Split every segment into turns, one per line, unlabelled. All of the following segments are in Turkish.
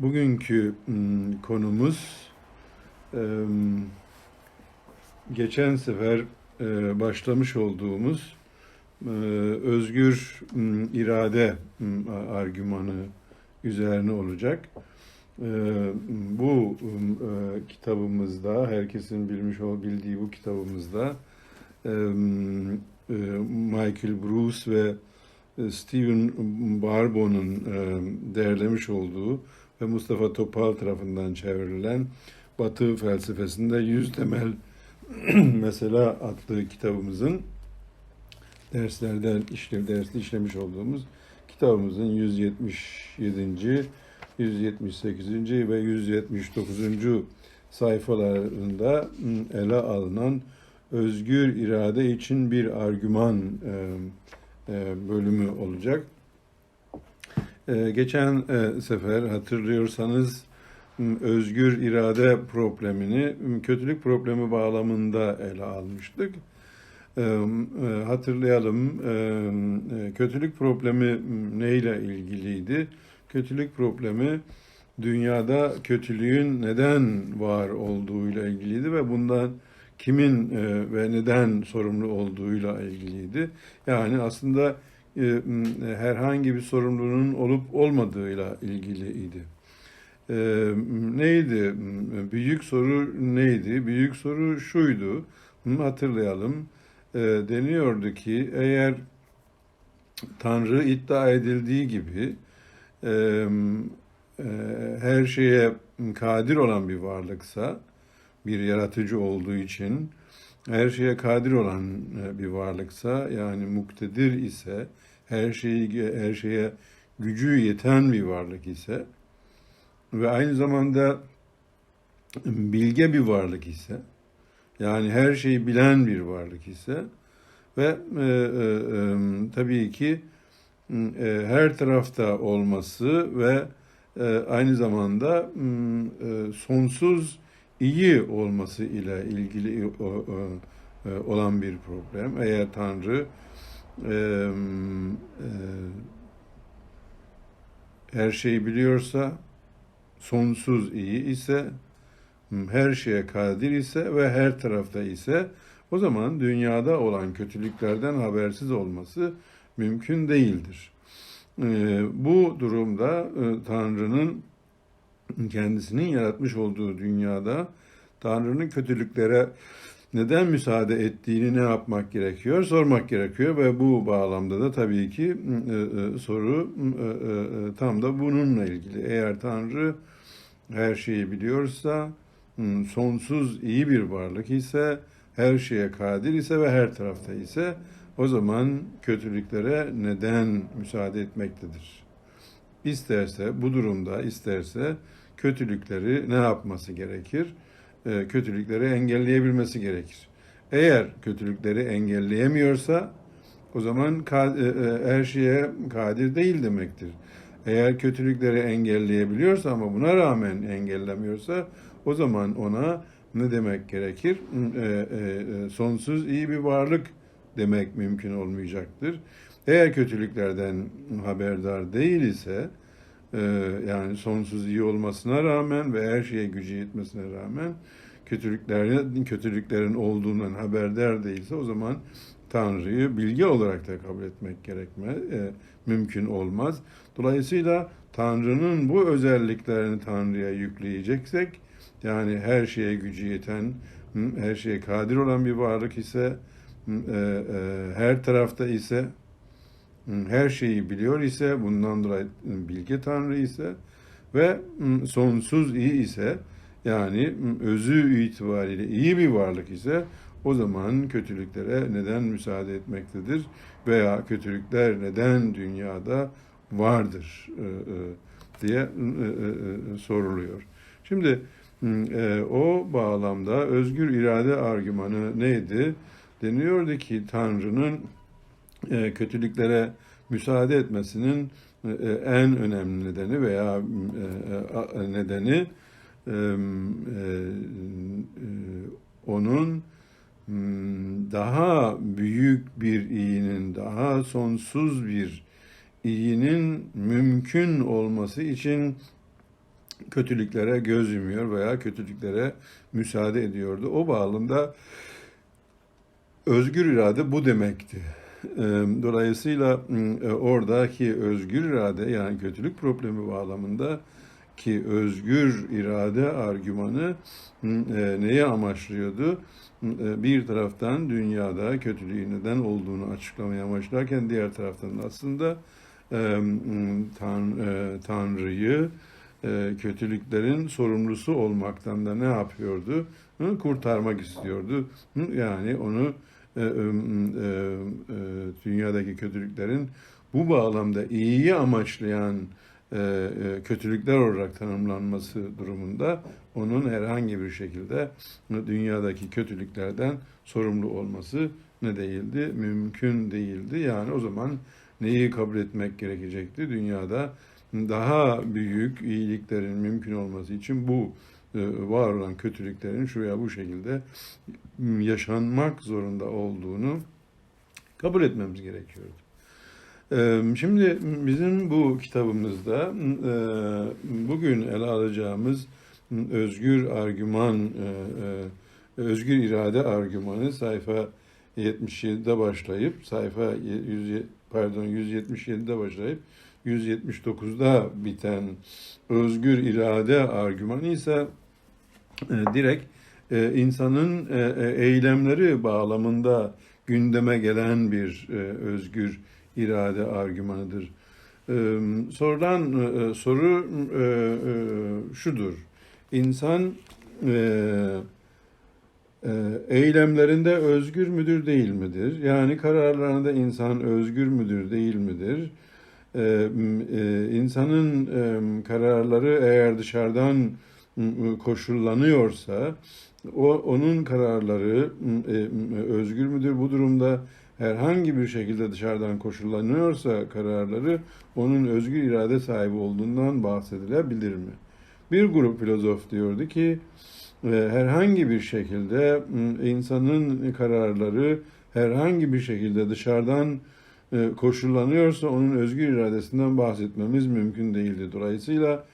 Bugünkü konumuz geçen sefer başlamış olduğumuz özgür irade argümanı üzerine olacak. Bu kitabımızda, herkesin bilmiş ol bildiği bu kitabımızda Michael Bruce ve Stephen Barbo'nun derlemiş olduğu ve Mustafa Topal tarafından çevrilen Batı felsefesinde yüz temel mesela adlı kitabımızın derslerden işle, derste işlemiş olduğumuz kitabımızın 177. 178. ve 179. sayfalarında ım, ele alınan özgür irade için bir argüman bölümü olacak. Ee, geçen e, sefer hatırlıyorsanız özgür irade problemini kötülük problemi bağlamında ele almıştık. Ee, e, Hatırlayalım, e, kötülük problemi neyle ilgiliydi? Kötülük problemi dünyada kötülüğün neden var olduğuyla ilgiliydi ve bundan kimin ve neden sorumlu olduğuyla ilgiliydi. Yani aslında herhangi bir sorumluluğun olup olmadığıyla ilgiliydi. E, neydi? Büyük soru neydi? Büyük soru şuydu. Hatırlayalım. E, deniyordu ki eğer Tanrı iddia edildiği gibi e, e, her şeye kadir olan bir varlıksa, bir yaratıcı olduğu için her şeye kadir olan e, bir varlıksa yani muktedir ise her şeyi her şeye gücü yeten bir varlık ise ve aynı zamanda bilge bir varlık ise yani her şeyi bilen bir varlık ise ve e, e, e, tabii ki e, her tarafta olması ve e, aynı zamanda e, sonsuz iyi olması ile ilgili o- e, olan bir problem. Eğer Tanrı her şeyi biliyorsa, sonsuz iyi ise, her şeye kadir ise ve her tarafta ise o zaman dünyada olan kötülüklerden habersiz olması mümkün değildir. Bu durumda Tanrı'nın kendisinin yaratmış olduğu dünyada Tanrı'nın kötülüklere neden müsaade ettiğini ne yapmak gerekiyor? Sormak gerekiyor ve bu bağlamda da tabii ki e, e, soru e, e, e, tam da bununla ilgili. Eğer Tanrı her şeyi biliyorsa, sonsuz iyi bir varlık ise, her şeye kadir ise ve her tarafta ise o zaman kötülüklere neden müsaade etmektedir? İsterse bu durumda isterse kötülükleri ne yapması gerekir? Ee, Kötülükleri engelleyebilmesi gerekir. Eğer kötülükleri engelleyemiyorsa o zaman e, e, her şeye kadir değil demektir. Eğer kötülükleri engelleyebiliyorsa ama buna rağmen engellemiyorsa o zaman ona ne demek gerekir? E, e, e, Sonsuz iyi bir varlık demek mümkün olmayacaktır. Eğer kötülüklerden haberdar değil ise e, yani sonsuz iyi olmasına rağmen ve her şeye gücü yetmesine rağmen kötülüklerin kötülüklerin olduğundan haberdar değilse o zaman Tanrı'yı bilgi olarak da kabul etmek gerekme e, mümkün olmaz. Dolayısıyla Tanrı'nın bu özelliklerini Tanrı'ya yükleyeceksek yani her şeye gücü yeten, her şeye kadir olan bir varlık ise e, e, her tarafta ise her şeyi biliyor ise bundan dolayı bilge Tanrı ise ve sonsuz iyi ise yani özü itibariyle iyi bir varlık ise o zaman kötülüklere neden müsaade etmektedir veya kötülükler neden dünyada vardır e, e, diye e, soruluyor. Şimdi e, o bağlamda özgür irade argümanı neydi? Deniyordu ki Tanrı'nın e, kötülüklere müsaade etmesinin e, e, en önemli nedeni veya e, nedeni onun hmm, daha büyük bir iyinin, daha sonsuz bir iyinin mümkün olması için kötülüklere göz yumuyor veya kötülüklere müsaade ediyordu. O bağlamda özgür irade bu demekti. Dolayısıyla e, oradaki özgür irade yani kötülük problemi bağlamında ki özgür irade argümanı e, neyi amaçlıyordu? E, Bir taraftan dünyada kötülüğün neden olduğunu açıklamaya amaçlarken diğer taraftan aslında Tan, Tanrı'yı kötülüklerin sorumlusu olmaktan da ne yapıyordu? Kurtarmak istiyordu. Yani onu e, e, e, dünyadaki kötülüklerin bu bağlamda iyiyi amaçlayan kötülükler olarak tanımlanması durumunda onun herhangi bir şekilde dünyadaki kötülüklerden sorumlu olması ne değildi? Mümkün değildi. Yani o zaman neyi kabul etmek gerekecekti? Dünyada daha büyük iyiliklerin mümkün olması için bu var olan kötülüklerin şu veya bu şekilde yaşanmak zorunda olduğunu kabul etmemiz gerekiyordu. E, Şimdi bizim bu kitabımızda e, bugün ele alacağımız özgür argüman, özgür irade argümanı sayfa 77'de başlayıp sayfa 100, pardon 177'de başlayıp 179'da biten özgür irade argümanı ise e, direkt e, insanın e, e, eylemleri bağlamında gündeme gelen bir e, özgür irade argümanıdır. E, sorulan e, soru e, e, şudur. İnsan e, e, eylemlerinde özgür müdür değil midir? Yani kararlarında insan özgür müdür değil midir? E, insanın e, kararları eğer dışarıdan koşullanıyorsa o onun kararları e, özgür müdür bu durumda herhangi bir şekilde dışarıdan koşullanıyorsa kararları onun özgür irade sahibi olduğundan bahsedilebilir mi? Bir grup filozof diyordu ki e, herhangi bir şekilde insanın kararları herhangi bir şekilde dışarıdan e, koşullanıyorsa onun özgür iradesinden bahsetmemiz mümkün değildi. Dolayısıyla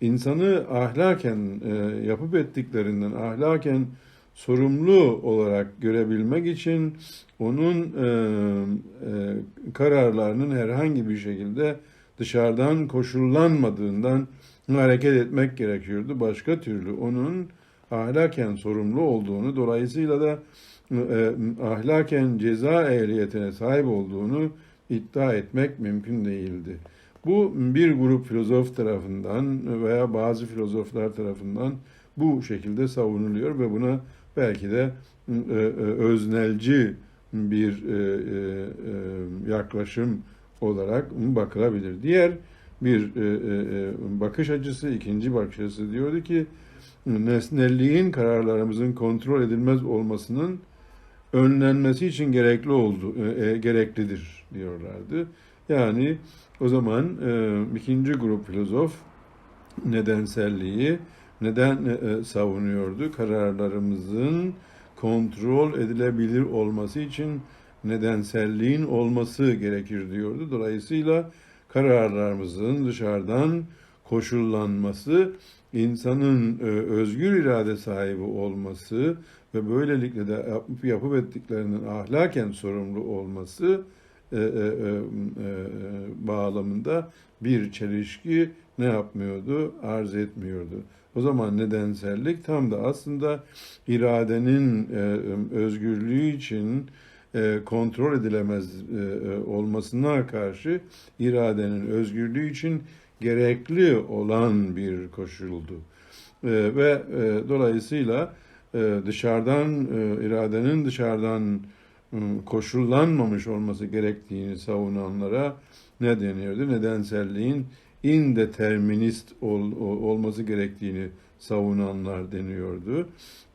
insanı ahlaken e, yapıp ettiklerinden ahlaken sorumlu olarak görebilmek için onun e, kararlarının herhangi bir şekilde dışarıdan koşullanmadığından hareket etmek gerekiyordu. Başka türlü onun ahlaken sorumlu olduğunu dolayısıyla da e, ahlaken ceza ehliyetine sahip olduğunu iddia etmek mümkün değildi. Bu bir grup filozof tarafından veya bazı filozoflar tarafından bu şekilde savunuluyor ve buna belki de e, e, öznelci bir yaklaşım olarak bakılabilir. Diğer bir bakış açısı, ikinci bakış açısı diyordu ki nesnelliğin kararlarımızın kontrol edilmez olmasının önlenmesi için gerekli oldu, e, e, gereklidir diyorlardı. Yani o zaman e, ikinci grup filozof nedenselliği neden e, savunuyordu? Kararlarımızın kontrol edilebilir olması için nedenselliğin olması gerekir diyordu. Dolayısıyla kararlarımızın dışarıdan koşullanması, insanın e, özgür irade sahibi olması ve böylelikle de yapıp ettiklerinin ahlaken sorumlu olması e, e, e, bağlamında bir çelişki ne yapmıyordu? Arz etmiyordu. O zaman nedensellik tam da aslında iradenin özgürlüğü için kontrol edilemez olmasına karşı iradenin özgürlüğü için gerekli olan bir koşuldu. Ve dolayısıyla dışarıdan iradenin dışarıdan koşullanmamış olması gerektiğini savunanlara ne deniyordu? Nedenselliğin indeterminist ol, olması gerektiğini savunanlar deniyordu.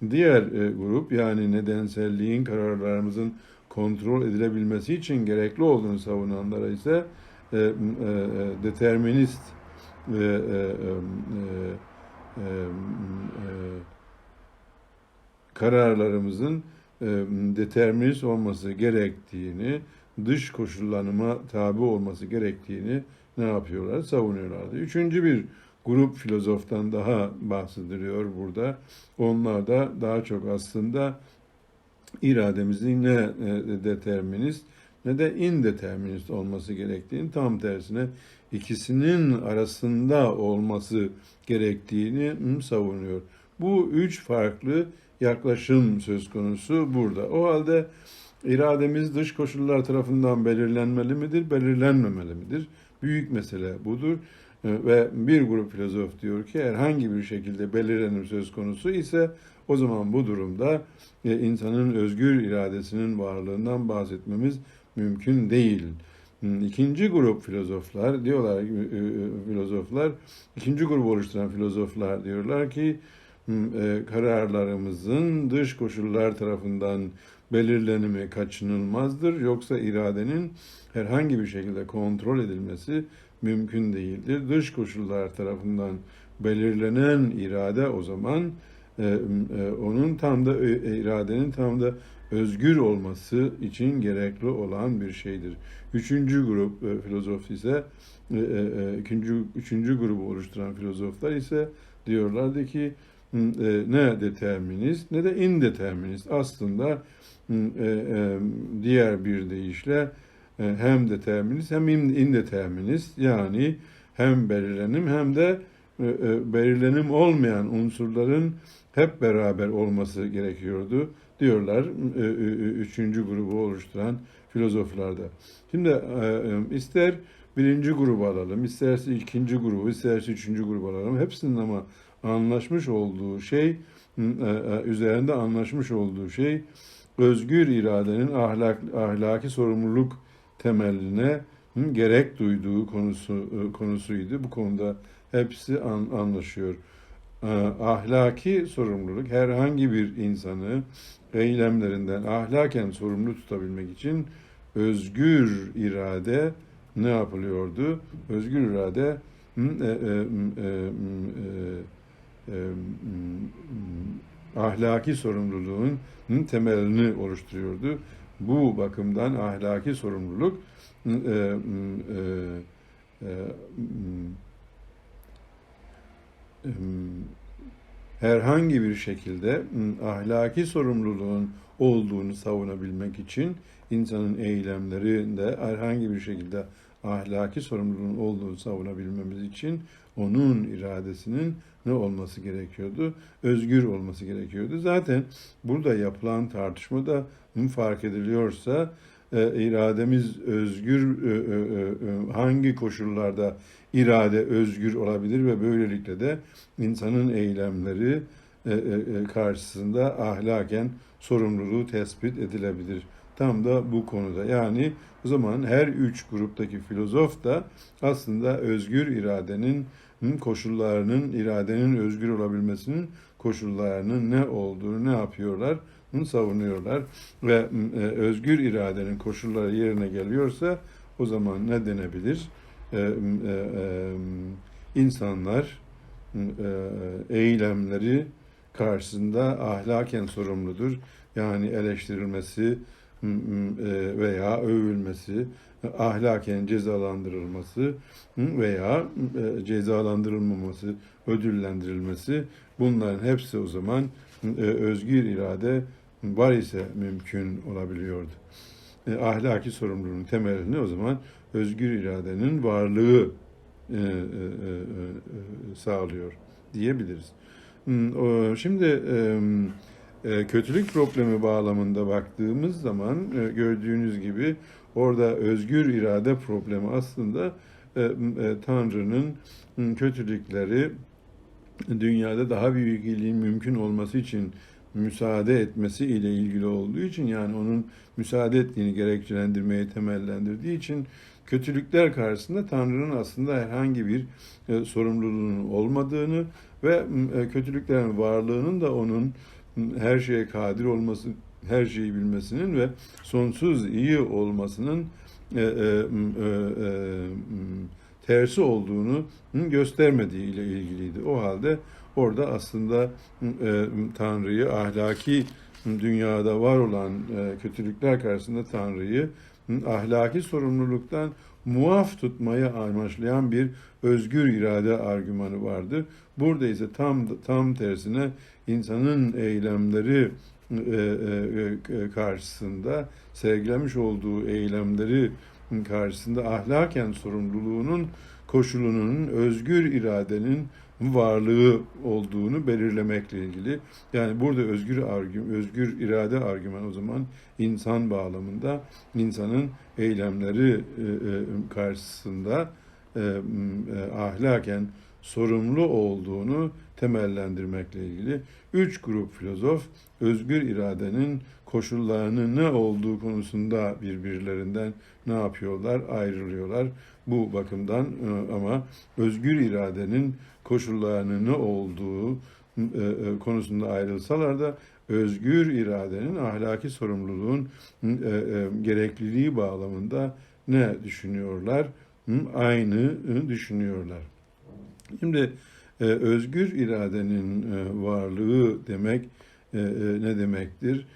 Diğer grup yani nedenselliğin kararlarımızın kontrol edilebilmesi için gerekli olduğunu savunanlara ise e, e, determinist e, e, e, e, kararlarımızın e, determinist olması gerektiğini, dış koşullanıma tabi olması gerektiğini ne yapıyorlar? Savunuyorlardı. Üçüncü bir grup filozoftan daha bahsediliyor burada. Onlar da daha çok aslında irademizin ne e, determinist ne de indeterminist olması gerektiğini tam tersine ikisinin arasında olması gerektiğini savunuyor. Bu üç farklı yaklaşım söz konusu burada. O halde irademiz dış koşullar tarafından belirlenmeli midir, belirlenmemeli midir? Büyük mesele budur. E, Ve bir grup filozof diyor ki herhangi bir şekilde belirlenim söz konusu ise o zaman bu durumda e, insanın özgür iradesinin varlığından bahsetmemiz mümkün değil. İkinci grup filozoflar diyorlar e, e, filozoflar ikinci grubu oluşturan filozoflar diyorlar ki kararlarımızın dış koşullar tarafından belirlenimi kaçınılmazdır yoksa iradenin herhangi bir şekilde kontrol edilmesi mümkün değildir. Dış koşullar tarafından belirlenen irade o zaman e, e, onun tam da e, iradenin tam da özgür olması için gerekli olan bir şeydir. Üçüncü grup e, filozof ise e, e, e, ikinci, üçüncü grubu oluşturan filozoflar ise diyorlardı ki e, ne determinist ne de indeterminist. Aslında e, e, diğer bir deyişle e, hem determinist hem in- indeterminist yani hem belirlenim hem de e, e, belirlenim olmayan unsurların hep beraber olması gerekiyordu diyorlar e, e, e, üçüncü grubu oluşturan filozoflarda. Şimdi e, e, ister birinci grubu alalım, isterse ikinci grubu, isterse üçüncü grubu alalım. Hepsinin ama anlaşmış olduğu şey, e, e, üzerinde anlaşmış olduğu şey özgür iradenin ahlak, ahlaki sorumluluk temeline gerek duyduğu konusu e, konusuydu. Bu konuda hepsi an, anlaşıyor. Ahlaki sorumluluk herhangi bir insanı eylemlerinden ahlaken sorumlu tutabilmek için özgür irade ne yapılıyordu? Özgür irade e, e, e, e, ahlaki sorumluluğun temelini oluşturuyordu. Bu bakımdan ahlaki sorumluluk e, e, e, e, herhangi bir şekilde ahlaki sorumluluğun olduğunu savunabilmek için insanın eylemlerinde herhangi bir şekilde ahlaki sorumluluğun olduğunu savunabilmemiz için onun iradesinin ne olması gerekiyordu? Özgür olması gerekiyordu. Zaten burada yapılan tartışmada fark ediliyorsa e, irademiz özgür e, e, hangi koşullarda irade özgür olabilir ve böylelikle de insanın eylemleri karşısında ahlaken sorumluluğu tespit edilebilir. Tam da bu konuda. Yani o zaman her üç gruptaki filozof da aslında özgür iradenin koşullarının, iradenin özgür olabilmesinin koşullarının ne olduğunu ne yapıyorlar? Savunuyorlar ve e, özgür iradenin koşulları yerine geliyorsa o zaman ne denebilir? E, e, insanlar eylemleri karşısında ahlaken sorumludur. Yani eleştirilmesi veya övülmesi, ahlaken cezalandırılması veya e, cezalandırılmaması, ödüllendirilmesi bunların hepsi o zaman e, özgür irade var ise mümkün olabiliyordu. E, ahlaki sorumluluğun temelini o zaman özgür iradenin varlığı e, e, e, e, sağlıyor diyebiliriz. Şimdi e, e, kötülük problemi bağlamında baktığımız zaman e, gördüğünüz gibi orada özgür irade problemi aslında e, e, Tanrı'nın kötülükleri dünyada daha büyük iyiliğin mümkün olması için müsaade etmesi ile ilgili olduğu için yani onun müsaade ettiğini gerekçelendirmeye temellendirdiği için kötülükler karşısında Tanrı'nın aslında herhangi bir e, sorumluluğunun olmadığını ve e, kötülüklerin varlığının da onun her şeye kadir olması, her şeyi bilmesinin ve sonsuz iyi olmasının e, e, e, e, tersi olduğunu göstermediği ile ilgiliydi. O halde orada aslında e, Tanrı'yı ahlaki dünyada var olan e, kötülükler karşısında Tanrı'yı ahlaki sorumluluktan muaf tutmayı amaçlayan bir özgür irade argümanı vardır. Burada ise tam tam tersine insanın eylemleri e, e, karşısında sergilemiş olduğu eylemleri karşısında ahlaken sorumluluğunun koşulunun özgür iradenin varlığı olduğunu belirlemekle ilgili. Yani burada özgür argüm, özgür irade argüman o zaman insan bağlamında insanın eylemleri e, e, karşısında e, ahlaken sorumlu olduğunu temellendirmekle ilgili. Üç grup filozof özgür iradenin koşullarının ne olduğu konusunda birbirlerinden ne yapıyorlar? Ayrılıyorlar. Bu bakımdan e, ama özgür iradenin koşullarının ne olduğu e, e, konusunda ayrılsalar da özgür iradenin ahlaki sorumluluğun gerekliliği bağlamında ne düşünüyorlar? Aynı düşünüyorlar. Şimdi özgür iradenin varlığı demek ne demektir?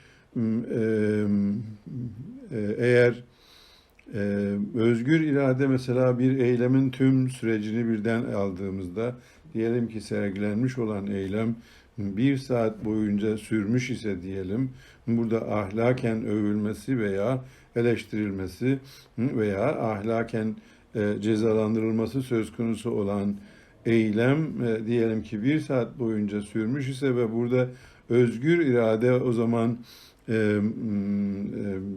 Eğer özgür irade mesela bir eylemin tüm sürecini birden aldığımızda diyelim ki sergilenmiş olan eylem bir saat boyunca sürmüş ise diyelim burada ahlaken övülmesi veya eleştirilmesi veya ahlaken cezalandırılması söz konusu olan eylem diyelim ki bir saat boyunca sürmüş ise ve burada özgür irade o zaman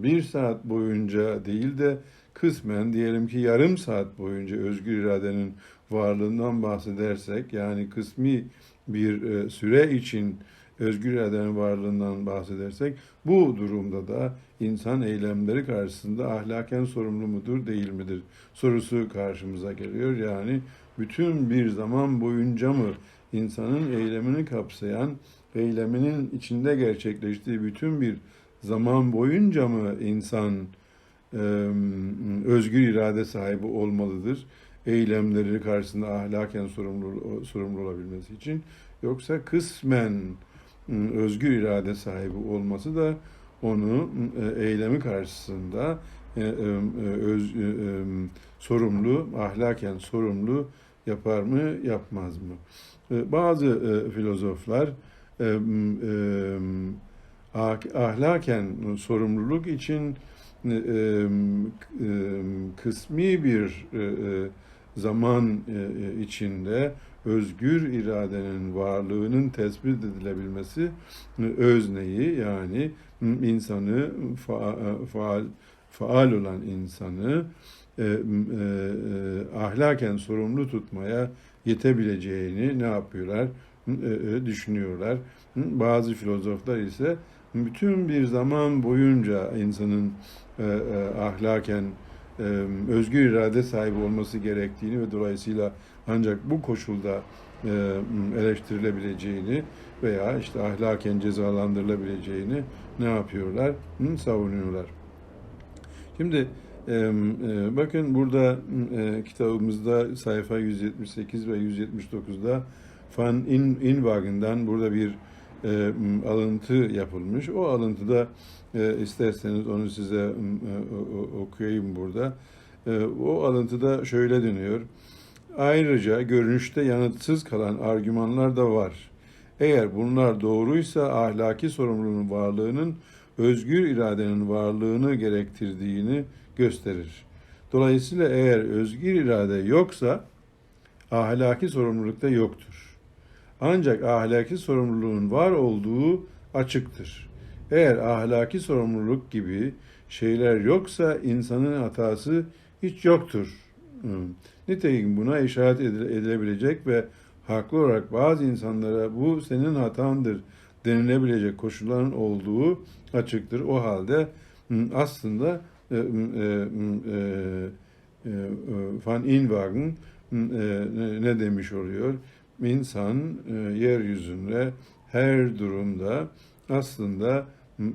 bir saat boyunca değil de kısmen diyelim ki yarım saat boyunca özgür iradenin varlığından bahsedersek yani kısmi bir süre için özgür iradenin varlığından bahsedersek bu durumda da insan eylemleri karşısında ahlaken sorumlu mudur değil midir sorusu karşımıza geliyor. Yani bütün bir zaman boyunca mı insanın eylemini kapsayan eyleminin içinde gerçekleştiği bütün bir zaman boyunca mı insan e, özgür irade sahibi olmalıdır? Eylemleri karşısında ahlaken sorumlu, sorumlu olabilmesi için. Yoksa kısmen özgür irade sahibi olması da onu eylemi karşısında öz, sorumlu, ahlaken sorumlu yapar mı, yapmaz mı? Bazı filozoflar ahlaken sorumluluk için kısmi bir zaman içinde özgür iradenin varlığının tespit edilebilmesi özneyi yani insanı faal faal olan insanı e, e, ahlaken sorumlu tutmaya yetebileceğini ne yapıyorlar? E, düşünüyorlar. Bazı filozoflar ise bütün bir zaman boyunca insanın ahlaken özgür irade sahibi olması gerektiğini ve dolayısıyla ancak bu koşulda eleştirilebileceğini veya işte ahlaken cezalandırılabileceğini ne yapıyorlar? Savunuyorlar. Şimdi bakın burada kitabımızda sayfa 178 ve 179'da Van Inwagen'dan burada bir e, alıntı yapılmış. O alıntıda e, isterseniz onu size e, okuyayım burada. E, o alıntıda şöyle deniyor. Ayrıca görünüşte yanıtsız kalan argümanlar da var. Eğer bunlar doğruysa ahlaki sorumluluğun varlığının özgür iradenin varlığını gerektirdiğini gösterir. Dolayısıyla eğer özgür irade yoksa ahlaki sorumluluk da yoktur. Ancak ahlaki sorumluluğun var olduğu açıktır. Eğer ahlaki sorumluluk gibi şeyler yoksa insanın hatası hiç yoktur. Nitekim buna işaret edilebilecek ve haklı olarak bazı insanlara bu senin hatandır denilebilecek koşulların olduğu açıktır. O halde aslında Van Inwagen ne demiş oluyor? insan e, yeryüzünde her durumda aslında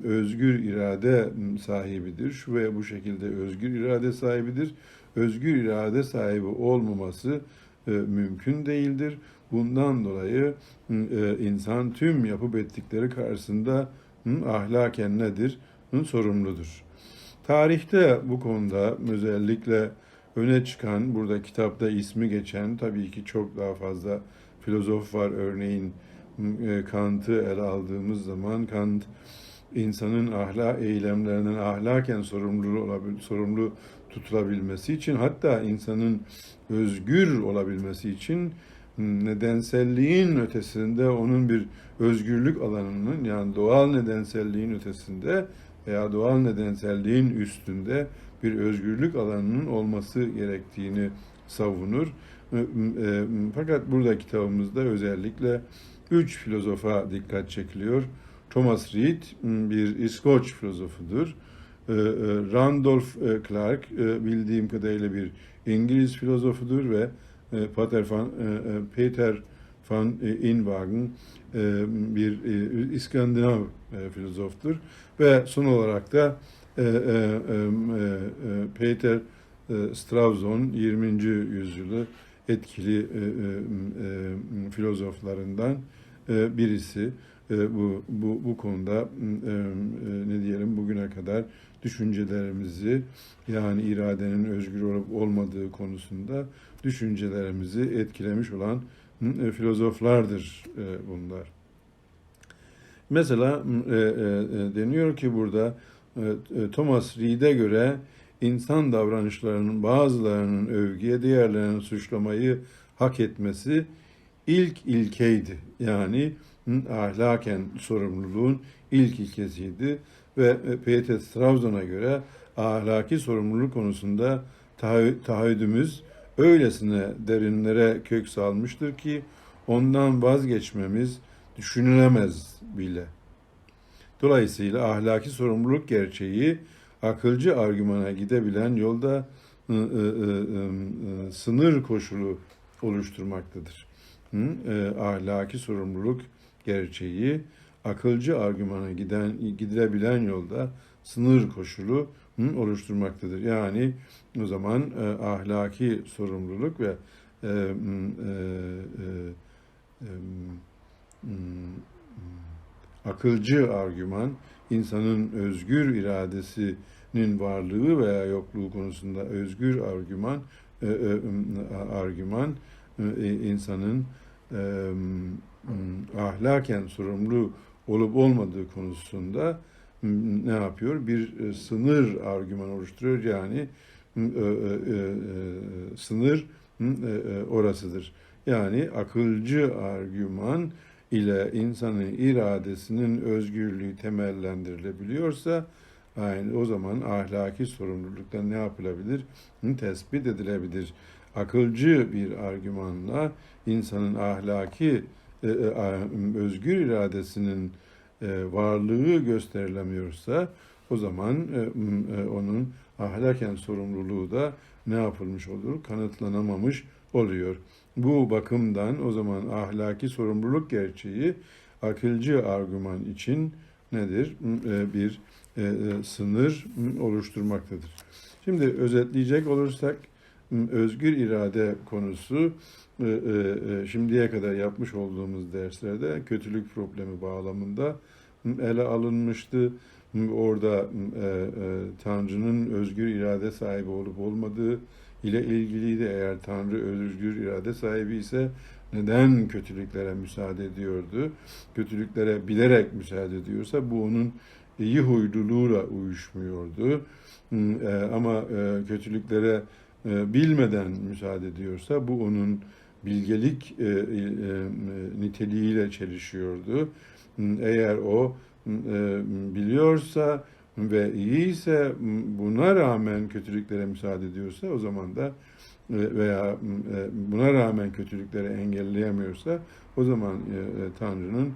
özgür irade sahibidir. Şu veya bu şekilde özgür irade sahibidir. Özgür irade sahibi olmaması e, mümkün değildir. Bundan dolayı e, insan tüm yapıp ettikleri karşısında ahlaken nedir? Sorumludur. Tarihte bu konuda özellikle öne çıkan, burada kitapta ismi geçen tabii ki çok daha fazla filozof var. Örneğin e, Kant'ı ele aldığımız zaman Kant insanın ahlak eylemlerinden ahlaken sorumlu olabil, sorumlu tutulabilmesi için hatta insanın özgür olabilmesi için nedenselliğin ötesinde onun bir özgürlük alanının yani doğal nedenselliğin ötesinde veya doğal nedenselliğin üstünde bir özgürlük alanının olması gerektiğini savunur. E, e, Fakat burada kitabımızda özellikle üç filozofa dikkat çekiliyor. Thomas Reid bir İskoç filozofudur. E, e, Randolph e, Clark bildiğim kadarıyla bir İngiliz filozofudur ve Pater van, Peter van Inwagen bir İskandinav filozoftur ve son olarak da e, e, e, e, Peter e, Strawson 20. yüzyılı etkili e, e, e, filozoflarından e, birisi. E, bu bu bu konuda e, e, ne diyelim bugüne kadar düşüncelerimizi yani iradenin özgür olup olmadığı konusunda düşüncelerimizi etkilemiş olan e, filozoflardır e, bunlar. Mesela e, e, e, deniyor ki burada e, e, Thomas Reid'e göre insan davranışlarının bazılarının övgüye, diğerlerinin suçlamayı hak etmesi ilk ilkeydi. Yani ahlaken sorumluluğun ilk ilkesiydi ve e, Peter Strawson'a göre ahlaki sorumluluk konusunda taahhü- taahhüdümüz öylesine derinlere kök salmıştır ki ondan vazgeçmemiz düşünülemez bile. Dolayısıyla ahlaki sorumluluk gerçeği akılcı argümana gidebilen yolda ı, ı, ı, ı, sınır koşulu oluşturmaktadır. Hı? E, ahlaki sorumluluk gerçeği akılcı argümana giden gidilebilen yolda sınır koşulu hı, oluşturmaktadır. Yani o zaman e, ahlaki sorumluluk ve e, m, e, e, e, m, akılcı argüman insanın özgür iradesinin varlığı veya yokluğu konusunda özgür argüman e, e, argüman e, insanın ahlaken sorumlu olup olmadığı konusunda ne yapıyor? Bir sınır argüman oluşturuyor. Yani sınır orasıdır. Yani akılcı argüman ile insanın iradesinin özgürlüğü temellendirilebiliyorsa aynı o zaman ahlaki sorumluluktan ne yapılabilir? Tespit edilebilir. Akılcı bir argümanla insanın ahlaki e, e, özgür iradesinin e, varlığı gösterilemiyorsa o zaman onun ahlaken sorumluluğu da ne yapılmış olur? Kanıtlanamamış oluyor. Bu bakımdan o zaman ahlaki sorumluluk gerçeği akılcı argüman için nedir? E, Bir e, e, sınır oluşturmaktadır. Şimdi özetleyecek olursak özgür irade konusu şimdiye kadar yapmış olduğumuz derslerde kötülük problemi bağlamında ele alınmıştı. Orada Tanrı'nın özgür irade sahibi olup olmadığı ile ilgiliydi. Eğer Tanrı özgür irade sahibi ise neden kötülüklere müsaade ediyordu? Kötülüklere bilerek müsaade ediyorsa bu onun iyi huyluluğuyla uyuşmuyordu. Hmm, e, Ama e, kötülüklere e, bilmeden müsaade ediyorsa bu onun bilgelik niteliğiyle çelişiyordu. Hmm, Eğer o hmm, biliyorsa ve iyiyse m, buna rağmen kötülüklere müsaade ediyorsa o zaman da e, veya e, buna rağmen kötülükleri engelleyemiyorsa o zaman e, Tanrı'nın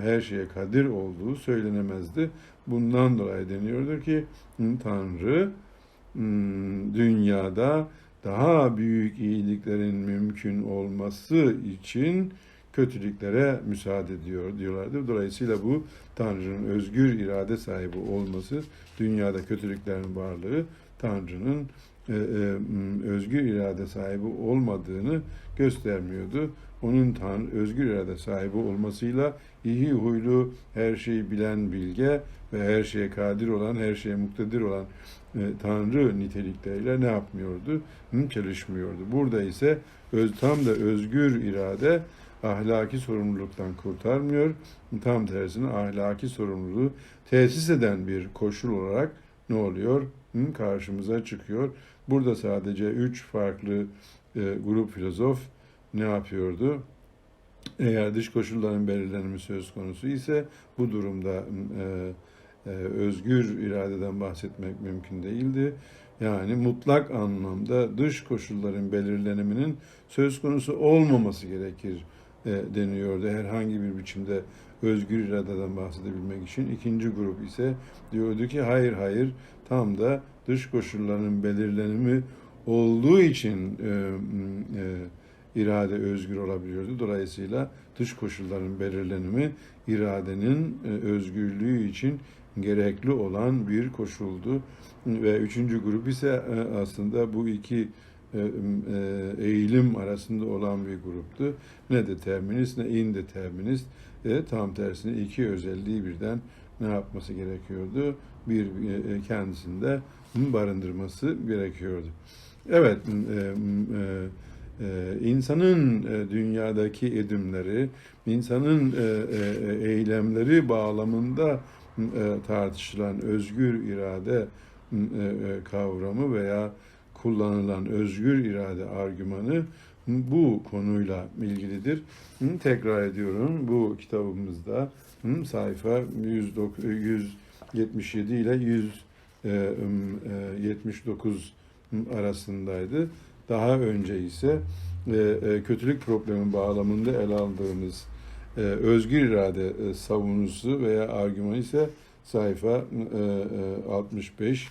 her şeye kadir olduğu söylenemezdi. Bundan dolayı deniyordur ki Tanrı dünyada daha büyük iyiliklerin mümkün olması için kötülüklere müsaade ediyor diyorlardı. Dolayısıyla bu Tanrı'nın özgür irade sahibi olması, dünyada kötülüklerin varlığı Tanrı'nın e, e, özgür irade sahibi olmadığını göstermiyordu. Onun tan özgür irade sahibi olmasıyla iyi huylu, her şeyi bilen bilge ve her şeye kadir olan, her şeye muktedir olan e, Tanrı nitelikleriyle ne yapmıyordu? Hı, Çalışmıyordu. Burada ise öz, tam da özgür irade ahlaki sorumluluktan kurtarmıyor. Tam tersine ahlaki sorumluluğu tesis eden bir koşul olarak ne oluyor? Hı, Karşımıza çıkıyor. Burada sadece üç farklı e, grup filozof ne yapıyordu? Eğer dış koşulların belirlenimi söz konusu ise bu durumda e, e, özgür iradeden bahsetmek mümkün değildi. Yani mutlak anlamda dış koşulların belirleniminin söz konusu olmaması gerekir deniyordu. Herhangi bir biçimde özgür iradeden bahsedebilmek için. İkinci grup ise diyordu ki hayır hayır tam da dış koşulların belirlenimi olduğu için e, e, irade özgür olabiliyordu. Dolayısıyla dış koşulların belirlenimi iradenin e, özgürlüğü için gerekli olan bir koşuldu. Ve üçüncü grup ise e, aslında bu iki e, e, eğilim arasında olan bir gruptu. Ne determinist ne indeterminist. E, tam tersine iki özelliği birden ne yapması gerekiyordu? Bir e, kendisinde barındırması gerekiyordu. Evet, e, e, e, insanın e, dünyadaki edimleri, insanın e, e, eylemleri bağlamında e, tartışılan özgür irade e, e, kavramı veya kullanılan özgür irade argümanı bu konuyla ilgilidir. Tekrar ediyorum bu kitabımızda sayfa 100 177 ile 179 arasındaydı. Daha önce ise e, e, kötülük problemi bağlamında ele aldığımız e, özgür irade e, savunusu veya argümanı ise sayfa e, e, 65,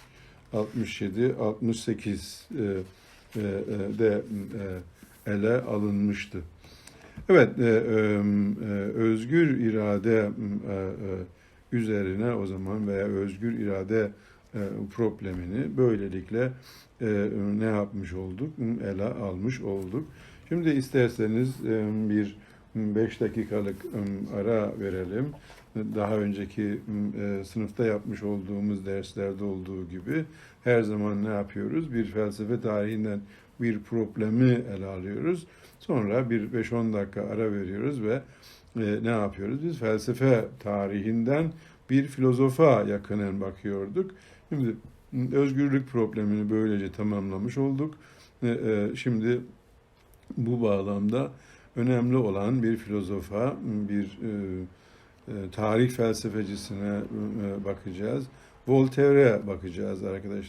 67, 68 e, e, e, de ele alınmıştı. Evet, özgür irade üzerine o zaman veya özgür irade problemini böylelikle ne yapmış olduk? Ele almış olduk. Şimdi isterseniz bir 5 dakikalık ara verelim. Daha önceki e, sınıfta yapmış olduğumuz derslerde olduğu gibi her zaman ne yapıyoruz? Bir felsefe tarihinden bir problemi ele alıyoruz. Sonra bir 5-10 dakika ara veriyoruz ve e, ne yapıyoruz? Biz felsefe tarihinden bir filozofa yakının bakıyorduk. Şimdi özgürlük problemini böylece tamamlamış olduk. E, e, Şimdi bu bağlamda önemli olan bir filozofa, bir e, tarih felsefecisine e, bakacağız. Voltaire'e bakacağız arkadaşlar.